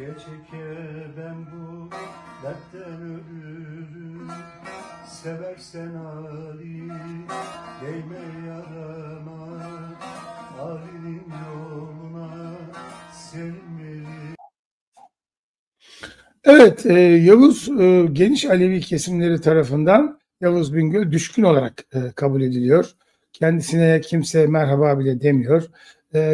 Çeke çeke ben bu dertten ölürüm Seversen Ali değme yarama Ali'nin yoluna sevmeli Evet, e, Yavuz e, geniş Alevi kesimleri tarafından Yavuz Bingöl düşkün olarak e, kabul ediliyor. Kendisine kimse merhaba bile demiyor.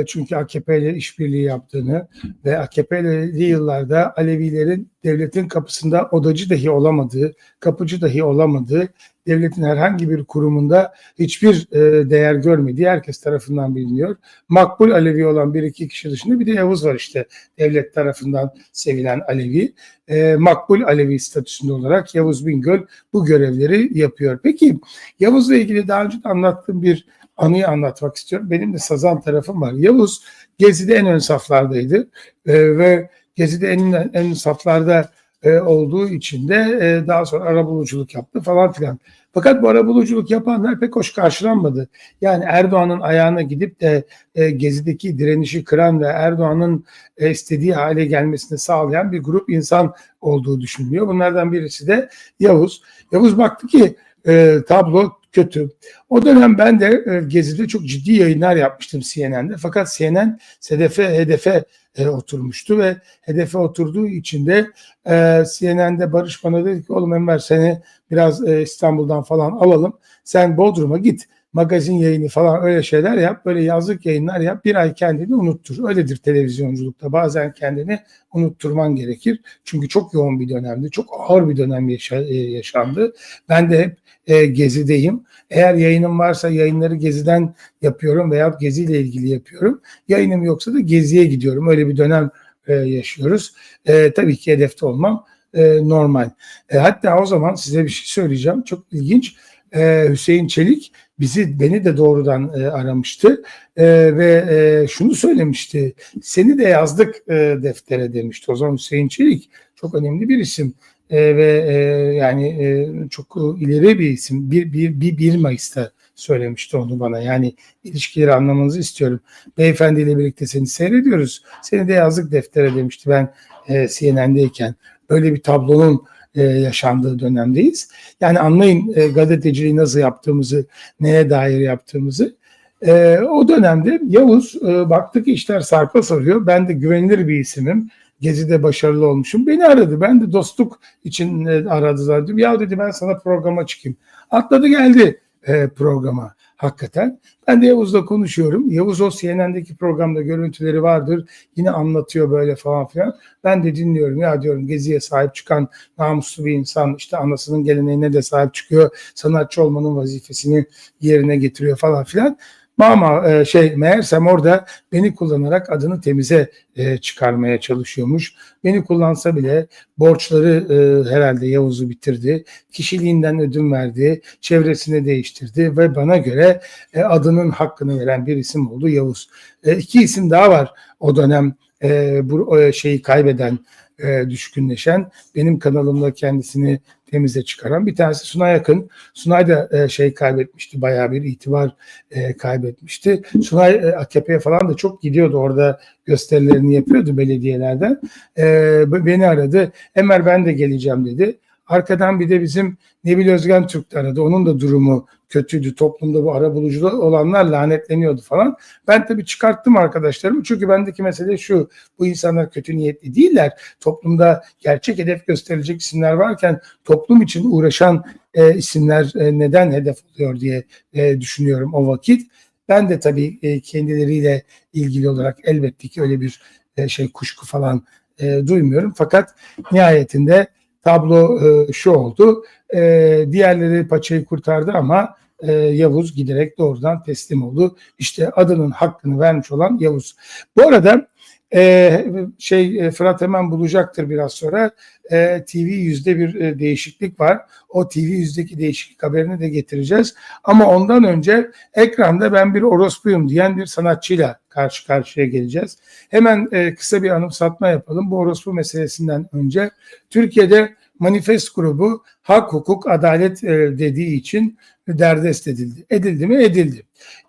Çünkü AKP ile işbirliği yaptığını ve AKP'li yıllarda Alevilerin devletin kapısında odacı dahi olamadığı, kapıcı dahi olamadığı, devletin herhangi bir kurumunda hiçbir e, değer görmediği herkes tarafından biliniyor. Makbul Alevi olan bir iki kişi dışında bir de Yavuz var işte devlet tarafından sevilen Alevi e, makbul Alevi statüsünde olarak Yavuz Bingöl bu görevleri yapıyor. Peki Yavuz'la ilgili daha önce anlattığım bir anıyı anlatmak istiyorum. Benim de sazan tarafım var. Yavuz Gezi'de en ön saflardaydı e, ve Gezi'de en en saflarda e, olduğu için de e, daha sonra arabuluculuk yaptı falan filan. Fakat bu arabuluculuk yapanlar pek hoş karşılanmadı. Yani Erdoğan'ın ayağına gidip de e, Gezi'deki direnişi kıran ve Erdoğan'ın e, istediği hale gelmesini sağlayan bir grup insan olduğu düşünülüyor. Bunlardan birisi de Yavuz. Yavuz baktı ki e, tablo kötü. O dönem ben de e, Gezi'de çok ciddi yayınlar yapmıştım CNN'de. Fakat CNN hedefe hedefe e, oturmuştu ve hedefe oturduğu için de e, CNN'de Barış bana dedi ki oğlum Enver seni biraz e, İstanbul'dan falan alalım. Sen Bodrum'a git magazin yayını falan öyle şeyler yap. Böyle yazlık yayınlar yap. Bir ay kendini unuttur. Öyledir televizyonculukta. Bazen kendini unutturman gerekir. Çünkü çok yoğun bir dönemdi. Çok ağır bir dönem yaşa- e, yaşandı. Ben de hep e, gezideyim. Eğer yayınım varsa yayınları geziden yapıyorum veya geziyle ilgili yapıyorum. Yayınım yoksa da geziye gidiyorum. Öyle bir dönem e, yaşıyoruz. E, tabii ki hedefte olmam e, normal. E, hatta o zaman size bir şey söyleyeceğim. Çok ilginç. E, Hüseyin Çelik bizi beni de doğrudan e, aramıştı E, ve e, şunu söylemişti. Seni de yazdık e, deftere demişti. O zaman Hüseyin Çelik çok önemli bir isim. E, ve e, yani e, çok ileri bir isim. Bir, bir, bir, 1 Mayıs'ta söylemişti onu bana. Yani ilişkileri anlamanızı istiyorum. Beyefendiyle birlikte seni seyrediyoruz. Seni de yazdık deftere demişti ben e, CNN'deyken. Böyle bir tablonun e, yaşandığı dönemdeyiz. Yani anlayın e, gazeteciliği nasıl yaptığımızı, neye dair yaptığımızı. E, o dönemde Yavuz e, baktı ki işler sarpa sarıyor. Ben de güvenilir bir isimim. Gezi'de başarılı olmuşum. Beni aradı. Ben de dostluk için e, aradılar. Ya dedi ben sana programa çıkayım. Atladı geldi e, programa hakikaten. Ben de Yavuz'la konuşuyorum. Yavuz o CNN'deki programda görüntüleri vardır. Yine anlatıyor böyle falan filan. Ben de dinliyorum. Ya diyorum Gezi'ye sahip çıkan namuslu bir insan işte anasının geleneğine de sahip çıkıyor. Sanatçı olmanın vazifesini yerine getiriyor falan filan. Ama e, şey meğersem orada beni kullanarak adını temize e, çıkarmaya çalışıyormuş. Beni kullansa bile borçları e, herhalde Yavuz'u bitirdi. Kişiliğinden ödün verdi. Çevresini değiştirdi ve bana göre e, adının hakkını veren bir isim oldu Yavuz. E, iki isim daha var o dönem e, bu e, şeyi kaybeden e, düşkünleşen benim kanalımda kendisini temize çıkaran bir tanesi Sunay Akın. Sunay da e, şey kaybetmişti bayağı bir itibar e, kaybetmişti. Sunay e, AKP'ye falan da çok gidiyordu orada gösterilerini yapıyordu belediyelerden. E, beni aradı. Emer ben de geleceğim dedi. Arkadan bir de bizim Nebil Özgen Türk aradı. Onun da durumu kötüydü. Toplumda bu arabulucu olanlar lanetleniyordu falan. Ben tabii çıkarttım arkadaşlarımı. Çünkü bendeki mesele şu. Bu insanlar kötü niyetli değiller. Toplumda gerçek hedef gösterilecek isimler varken toplum için uğraşan e, isimler e, neden hedef oluyor diye e, düşünüyorum o vakit. Ben de tabii e, kendileriyle ilgili olarak elbette ki öyle bir e, şey kuşku falan e, duymuyorum. Fakat nihayetinde tablo e, şu oldu. E, diğerleri paçayı kurtardı ama e, Yavuz giderek doğrudan teslim oldu. İşte adının hakkını vermiş olan Yavuz. Bu arada e, şey e, Fırat hemen bulacaktır biraz sonra. E, TV yüzde bir e, değişiklik var. O TV yüzdeki değişiklik haberini de getireceğiz. Ama ondan önce ekranda ben bir orospuyum diyen bir sanatçıyla karşı karşıya geleceğiz. Hemen e, kısa bir anımsatma yapalım. Bu orospu meselesinden önce Türkiye'de Manifest grubu hak, hukuk, adalet e, dediği için derdest edildi. Edildi mi? Edildi.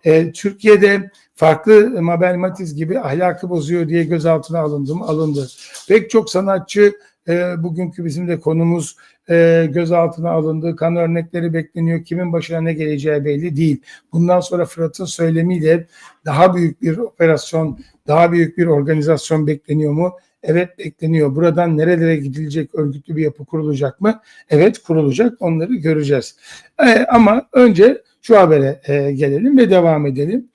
E, Türkiye'de farklı Mabel Matiz gibi ahlakı bozuyor diye gözaltına alındı mı? Alındı. Pek çok sanatçı e, bugünkü bizim de konumuz e, gözaltına alındı. Kan örnekleri bekleniyor. Kimin başına ne geleceği belli değil. Bundan sonra Fırat'ın söylemiyle daha büyük bir operasyon, daha büyük bir organizasyon bekleniyor mu? Evet bekleniyor. Buradan nerelere gidilecek örgütlü bir yapı kurulacak mı? Evet kurulacak. Onları göreceğiz. E, ama önce şu habere e, gelelim ve devam edelim.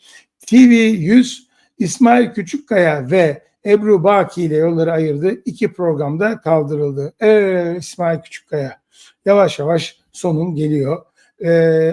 TV 100 İsmail Küçükkaya ve Ebru Baki ile yolları ayırdı. İki programda kaldırıldı. Ee, İsmail Küçükkaya yavaş yavaş sonun geliyor. Ee,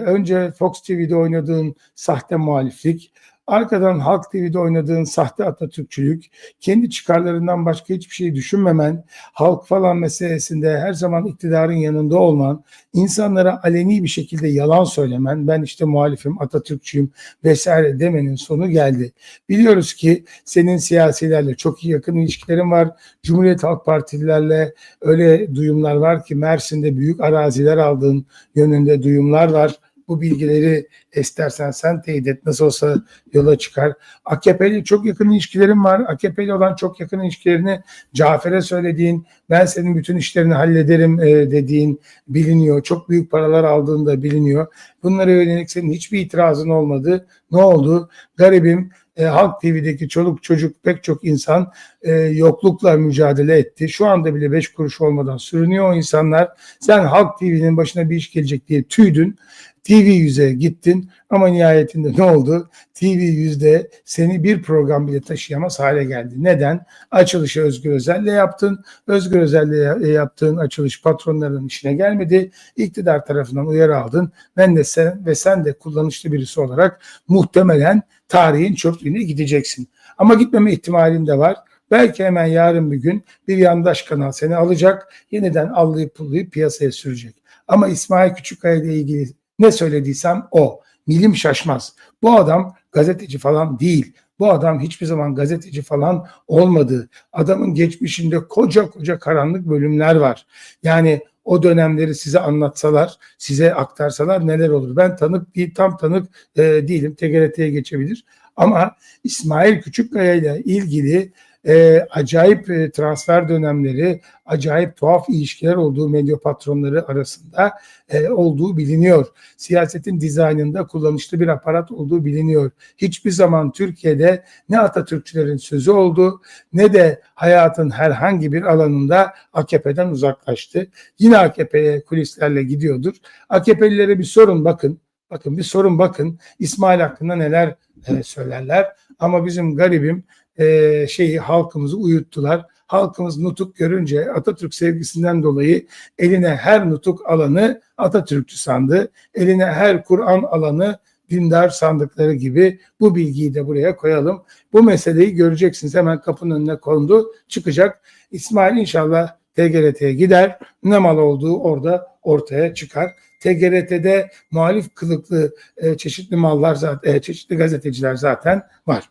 önce Fox TV'de oynadığın sahte muhaliflik, arkadan Halk TV'de oynadığın sahte Atatürkçülük, kendi çıkarlarından başka hiçbir şey düşünmemen, halk falan meselesinde her zaman iktidarın yanında olman, insanlara aleni bir şekilde yalan söylemen, ben işte muhalifim, Atatürkçüyüm vesaire demenin sonu geldi. Biliyoruz ki senin siyasilerle çok iyi yakın ilişkilerin var. Cumhuriyet Halk Partililerle öyle duyumlar var ki Mersin'de büyük araziler aldığın yönünde duyumlar var. Bu bilgileri istersen sen teyit et. Nasıl olsa yola çıkar. AKP'li çok yakın ilişkilerin var. AKP'li olan çok yakın ilişkilerini Cafer'e söylediğin, ben senin bütün işlerini hallederim e, dediğin biliniyor. Çok büyük paralar aldığın da biliniyor. Bunlara yönelik senin hiçbir itirazın olmadı. Ne oldu? Garibim e, Halk TV'deki çoluk çocuk pek çok insan e, yoklukla mücadele etti. Şu anda bile beş kuruş olmadan sürünüyor o insanlar. Sen Halk TV'nin başına bir iş gelecek diye tüydün. TV yüze gittin ama nihayetinde ne oldu? TV yüzde seni bir program bile taşıyamaz hale geldi. Neden? Açılışı Özgür Özel'le yaptın. Özgür Özel'le yaptığın açılış patronların işine gelmedi. İktidar tarafından uyarı aldın. Ben de sen ve sen de kullanışlı birisi olarak muhtemelen tarihin çöplüğüne gideceksin. Ama gitmeme ihtimalin de var. Belki hemen yarın bir gün bir yandaş kanal seni alacak, yeniden allayıp pullayıp piyasaya sürecek. Ama İsmail Küçükkaya ile ilgili ne söylediysem o. Milim şaşmaz. Bu adam gazeteci falan değil. Bu adam hiçbir zaman gazeteci falan olmadı. Adamın geçmişinde koca koca karanlık bölümler var. Yani o dönemleri size anlatsalar, size aktarsalar neler olur? Ben tanık değil, tam tanık e, değilim. TGRT'ye geçebilir. Ama İsmail Küçükkaya ile ilgili e, acayip e, transfer dönemleri, acayip tuhaf ilişkiler olduğu medya patronları arasında e, olduğu biliniyor. Siyasetin dizaynında kullanışlı bir aparat olduğu biliniyor. Hiçbir zaman Türkiye'de ne Atatürkçülerin sözü oldu ne de hayatın herhangi bir alanında AKP'den uzaklaştı. Yine AKP'ye kulislerle gidiyordur. AKP'lilere bir sorun bakın. Bakın bir sorun bakın. İsmail hakkında neler e, söylerler. Ama bizim garibim e, şeyi halkımızı uyuttular. Halkımız nutuk görünce Atatürk sevgisinden dolayı eline her nutuk alanı Atatürkçü sandı. Eline her Kur'an alanı dindar sandıkları gibi bu bilgiyi de buraya koyalım. Bu meseleyi göreceksiniz. Hemen kapının önüne kondu. Çıkacak. İsmail inşallah TGRT'ye gider. Ne mal olduğu orada ortaya çıkar. TGRT'de muhalif kılıklı e, çeşitli mallar zaten, e, çeşitli gazeteciler zaten var.